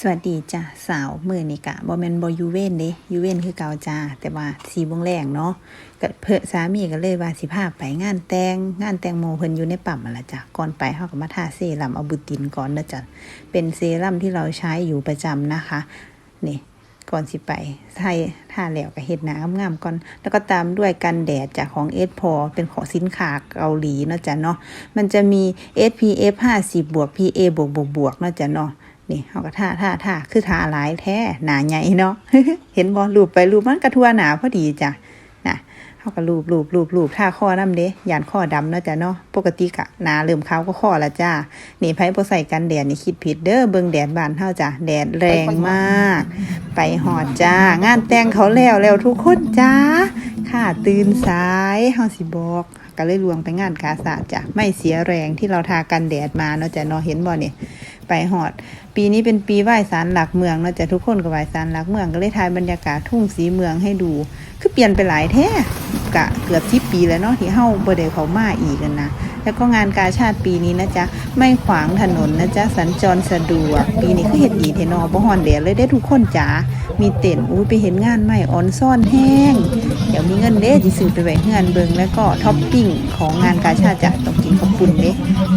สวัสดีจ้ะสาวมือนี่กะบ่แมนบอยูเว้นเด้ยูเว้นคือเก่าจ้าแต่ว่าสีวงแรงเนาะก็เพิ่นสามีก็เลยว่าสิพาพไปงานแต่งงานแต่งโมเพิ่นอยู่ในปั๊มละจ้ะก่อนไปเฮาก็มาทาเซรั่มเอาบุตินก่อนเด้อจ้ะเป็นเซรั่มที่เราใช้อยู่ประจำนะคะนี่ก่อนสิไปไทยท่าแล้วก็เฮ็ดหน้างามๆก่อน แล้วก็ตามด้วยกันแดดจากของเอสพอเป็นของสินค้าเกาหลีเนาะจ้ะเนาะมันจะมี SPF 50บวก PA บวกบวกบวกเนาะจ้ะเนาะ นี่เขาก็ท่าท่าท่าคือท่าหลายแท้หนาใหญ่เนาะเห็นบอลูบไปลูบมันกระทัวหนาพอดีจ้ะนะเขาก็ลูบลูบลูบลูบท่าข้อน้ำเด้ยานข้อดำเนาะจ้ะเนาะปกติกะหนาเริ่มเขาก็ข้อละจ้านี่ไพ่บ่ใส่กันแดดนี่คิดผิดเด้อเบิ่งแดดบานเท่าจ้ะแดดแรงมาก ไปหอดจ้างานแต่งเขาแล้วแล้วทุกคนจ้าค่ะตื่นสายเฮาสิบอกก็เลยลวงไปงานกาสาจ้ะไม่เสียแรงที่เราทากันแดดมาเนาะจ้ะเนาะเห็นบ่เนี่ย ไปหอด ปีนี้เป็นปีไหว้ศาลหลักเมืองเนาะจ้ะทุกคนก็ไหว้ศาลหลักเมืองก็เลยถ่ายบรรยากาศทุ่งสีเมืองให้ดู คือเปลี่ยนไปหลายแท้กะเกือบสิปีแล้วเนาะที่เฮาบ่ได้เขามาอีกกันนะแล้วก็งานกาชาติปีนี้นะจ๊ะไม่ขวางถนนนะจ๊ะสัญจรสะดวก ปีนี้คือเฮ็ดดีเทนอบ่ฮอนแดดเลยได้ทุกคนจ๋ามีเต็นอุ้ยไปเห็นงานใหม่ออนซ่อนแห้ง เดี๋ยวมีเงินเด้สิซื้อไปไว้เฮือนเบิงแล้วก็ท็อปปิ้งของงานกาชาติจ้ะต้องกินข้าวปุ้นเด้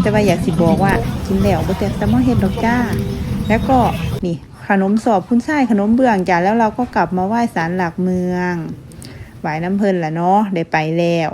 แต่ว่าอยากสิบอกว่ากินแล้วบ่แต่สมอเฮ็ดดอกจ้า แล้วก็นี่ขนมสอบคุณชายขนมเบื้องจ้าแล้วเราก็กลับมาไหว้ศาลหลักเมืองไหว้น้ำเพลินละเนาะได้ไปแล้ว